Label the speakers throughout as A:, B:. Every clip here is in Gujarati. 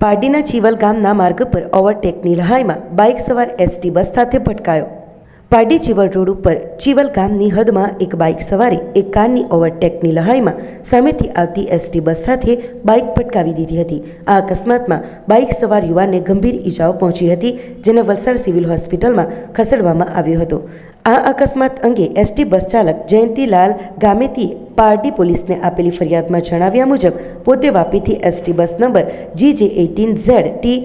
A: પારડીના ચીવલ ગામના માર્ગ પર ઓવરટેકની લહાઈમાં બાઇક સવાર એસટી બસ સાથે ભટકાયો. પારડી ચીવલ રોડ ઉપર ચીવલ ગામની હદમાં એક બાઇક સવારે એક કારની ઓવરટેકની લહાઈમાં સામેથી આવતી એસટી બસ સાથે બાઇક ભટકાવી દીધી હતી. આ અકસ્માતમાં બાઇક સવાર યુવાનને ગંભીર ઈજાઓ પહોંચી હતી, જેને વલસાડ સિવિલ હોસ્પિટલમાં ખસેડવામાં આવ્યો હતો. આ અકસ્માત અંગે એસટી બસ ચાલક જયંતિલાલ ગામેતીએ પારડી પોલીસને આપેલી ફરિયાદમાં જણાવ્યા મુજબ, પોતે વાપીથી ST bus number G J eighteen Z T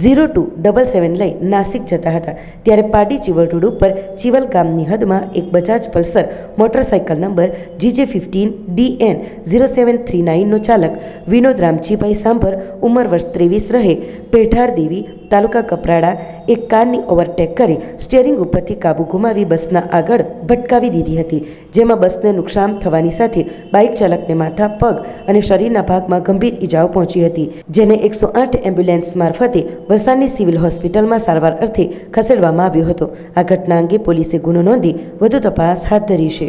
A: zero two double seven લઈ નાસિક જતા હતા. ત્યારે પાડી ચીવલ રોડ ઉપર ચીવલ ગામની હદમાં એક Bajaj Pulsar motorcycle number GJ fifteen D N zero seven three નાઇનનો ચાલક વિનોદ રામજીભાઈ સાંભર ઉંમર વર્ષ ત્રેવીસ રહે. પેઠાર દેવી તાલુકા કપરાડા એક કારની ઓવરટેક કરી સ્ટિયરિંગ ઉપરથી કાબુ ગુમાવી બસના આગળ ભટકાવી દીધી હતી. જેમાં બસને નુકસાન થવાની સાથે બાઇક ચાલકને માથા, પગ અને શરીરના ભાગમાં ગંભીર ઈજાઓ પહોંચી હતી. જેને એકસો આઠ એમ્બ્યુલન્સ મારફતે વલસાડની સિવિલ હોસ્પિટલમાં સારવાર અર્થે ખસેડવામાં આવ્યો હતો. આ ઘટના અંગે પોલીસે ગુનો નોંધી વધુ તપાસ હાથ ધરી છે.